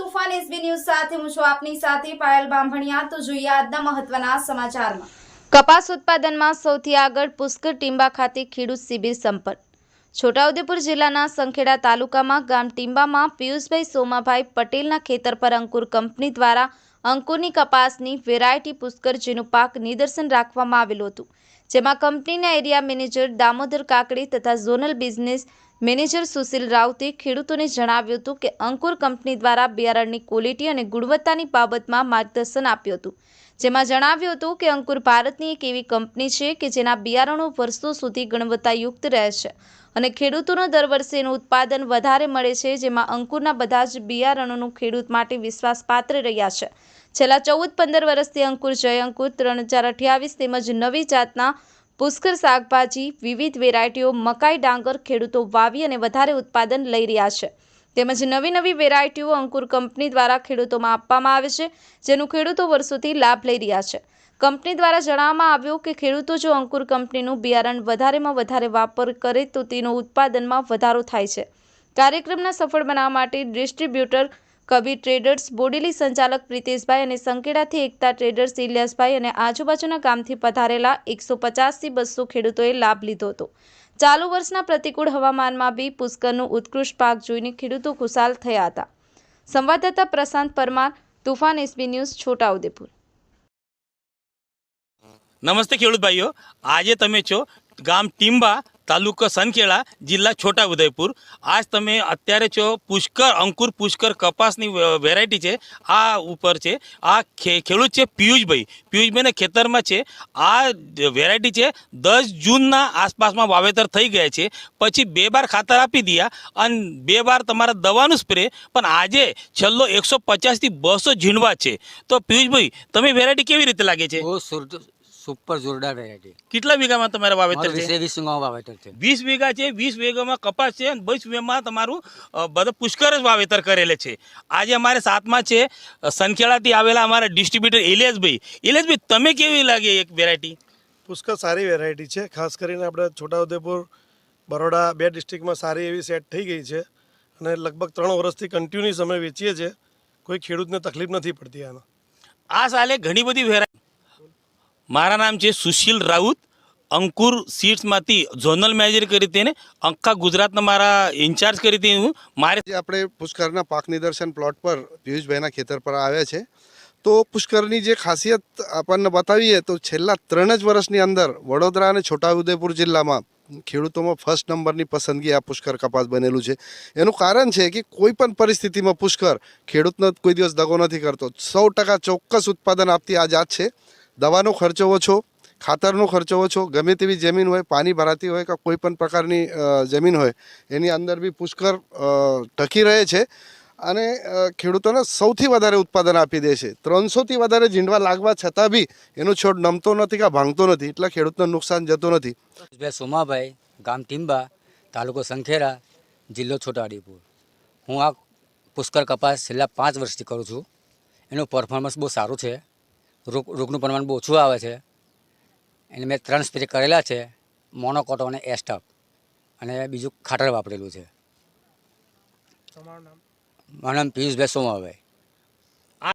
તુફાન SB news સાથે હું છું આપની સાથે પાયલ બામભણિયા તો જોઈએ આજના મહત્વના સમાચારમાં. કપાસ ઉત્પાદનમાં સૌથી આગળ પુષ્કર ટીંબા ખાતે ખેડૂત શિબિર સંપન્ન. છોટાઉદેપુર જિલ્લાના સંખેડા તાલુકામાં ગામ ટીંબામાં પિયુષભાઈ સોમાભાઈ પટેલના ખેતર પર અંકુર કંપની દ્વારા અંકુરની કપાસની વેરાયટી પુષ્કર પાક નિદર્શન રાખવામાં આવેલું હતું. જેમાં કંપનીના એરિયા મેનેજર દામોદર કાકડી તથા ઝોનલ બિઝનેસ મેનેજર સુશીલ રાઉતે ખેડૂતોને જણાવ્યું હતું કે અંકુર કંપની દ્વારા બિયારણની ક્વોલિટી અને ગુણવત્તાની બાબતમાં માર્ગદર્શન આપ્યું હતું. જેમાં જણાવ્યું હતું કે અંકુર ભારતની એક એવી કંપની છે કે જેના બિયારણો વર્ષો સુધી ગુણવત્તાયુક્ત રહે છે અને ખેડૂતોનો દર વર્ષે એનું ઉત્પાદન વધારે મળે છે, જેમાં અંકુરના બધા જ બિયારણોનું ખેડૂત માટે વિશ્વાસપાત્ર રહ્યા છે. છેલ્લા ચૌદ પંદર વર્ષથી અંકુર જય અંકુર, ત્રણ હજાર અઠ્યાવીસ તેમજ નવી જાતના પુષ્કર શાકભાજી, વિવિધ વેરાયટીઓ, મકાઈ, ડાંગર, ખેડૂતો વાવી અને વધારે ઉત્પાદન લઈ રહ્યા છે. તેમજ નવી નવી વેરાયટીઓ અંકુર કંપની દ્વારા ખેડૂતોમાં આપવામાં આવે છે, જેનું ખેડૂતો વર્ષોથી લાભ લઈ રહ્યા છે. કંપની દ્વારા જણાવવામાં આવ્યું કે ખેડૂતો જો અંકુર કંપનીનું બિયારણ વધારેમાં વધારે વાપર કરે તો તેનો ઉત્પાદનમાં વધારો થાય છે. કાર્યક્રમના સફળ બનાવવા માટે ડિસ્ટ્રીબ્યુટર કબીર ટ્રેડર્સ બોડેલી સંચાલક પ્રિતેશભાઈ અને સંકેડાથી એકતા ટ્રેડર્સ ઇલિયાસભાઈ અને આજુબાજુના ગામથી પધારેલા એકસો પચાસથી બસો ખેડૂતોએ લાભ લીધો હતો. ચાલુ વર્ષના પ્રતિકૂળ હવામાનમાં બી પુષ્કરનું ઉત્કૃષ્ટ પાક જોઈને ખેડૂતો ખુશાલ થયા હતા. સંવાદદાતા પ્રશાંત પરમાર, તુફાન એસબી ન્યૂઝ, છોટાઉદેપુર. નમસ્તે ખેડૂત ભાઈઓ. આજે તમે છો ગામ ટીંબા તાલુકો સનખેડા, જિલ્લા છોટા ઉદયપુર આજ તમે અત્યારે છો પુષ્કર, અંકુર પુષ્કર કપાસની વેરાયટી છે. આ ઉપર છે. આ ખેડૂત છે પિયુષભાઈ. પિયુષભાઈના ખેતરમાં છે. આ વેરાયટી છે. દસ જૂનના આસપાસમાં વાવેતર થઈ ગયા છે. પછી બે બાર ખાતર આપી દીયા અને બે બાર તમારા દવાનું સ્પ્રે. પણ આજે છેલ્લો એકસો પચાસથી બસો ઝીણવા છે. તો પિયુષભાઈ, તમે વેરાયટી કેવી રીતે લાગે છે? બહુ સુપર જોરદાર વેરાયટી કેટલા વીઘામાં તમારે વાવેતર છે? વીસ વીઘામાં વાવેતર છે. વીસ વીઘા છે વીસ વીઘામાં કપાસ છે અને વીસ વીઘામાં તમારું બધા પુષ્કર જ વાવેતર કરેલે છે. આજે અમારે સાતમાં છે સંખેડાથી આવેલા અમારા ડિસ્ટ્રીબ્યુટર ઇલેશભાઈ. ઇલેશભાઈ તમે કેવી લાગે એક વેરાયટી પુષ્કર સારી વેરાયટી છે. ખાસ કરીને આપણે છોટાઉદેપુર બરોડા બે ડિસ્ટ્રિક્ટમાં સારી એવી સેટ થઈ ગઈ છે અને લગભગ ત્રણ વર્ષથી કન્ટિન્યુઅસ અમે વેચીએ છીએ. કોઈ ખેડૂતને તકલીફ નથી પડતી આનો આ સાલે ઘણી બધી વેરાયટી મારા નામ છે સુશીલ રાઉત. અંકુર સીટ્સમાંથી ઝોનલ મેનેજર કરી તેને આખા ગુજરાતના મારા ઇન્ચાર્જ કરી હતી હું. મારે આપણે પુષ્કરના પાક નિદર્શન પ્લોટ પર પિયુષભાઈના ખેતર પર આવ્યા છે. તો પુષ્કરની જે ખાસિયત આપણને બતાવીએ તો છેલ્લા ત્રણ જ વર્ષની અંદર વડોદરા અને છોટાઉદેપુર જિલ્લામાં ખેડૂતોમાં ફર્સ્ટ નંબરની પસંદગી આ પુષ્કર કપાસ બનેલું છે. એનું કારણ છે કે કોઈ પણ પરિસ્થિતિમાં પુષ્કર ખેડૂતનો કોઈ દિવસ દગો નથી કરતો. સો ચોક્કસ ઉત્પાદન આપતી આ જાત છે. દવાનો ખર્ચો ઓછો, ખાતરનો ખર્ચો ઓછો, ગમે તેવી જમીન હોય, પાણી ભરાતી હોય કે કોઈ પણ પ્રકારની જમીન હોય, એની અંદર બી પુષ્કર ટકી રહે છે અને ખેડૂતોને સૌથી વધારે ઉત્પાદન આપી દે છે. ત્રણસોથી વધારે ઝીંડવા લાગવા છતાં બી એનો છોડ નમતો નથી કે ભાંગતો નથી, એટલે ખેડૂતને નુકસાન જતો નથી. ભાઈ સોમાભાઈ, ગામ ટીંબા, તાલુકો સંખેરા જિલ્લો છોટાઉદેપુર. હું આ પુષ્કર કપાસ છેલ્લા પાંચ વર્ષથી કરું છું. એનું પરફોર્મન્સ બહુ સારું છે. રોગ રોગનું પ્રમાણ બહુ ઓછું આવે છે. એને મેં ત્રણ સ્પ્રે કરેલા છે મોનોકોટો અને એસ્ટપ અને બીજું ખાટર વાપરેલું છે. મારું નામ પિયુષભાઈ સોમાભાઈ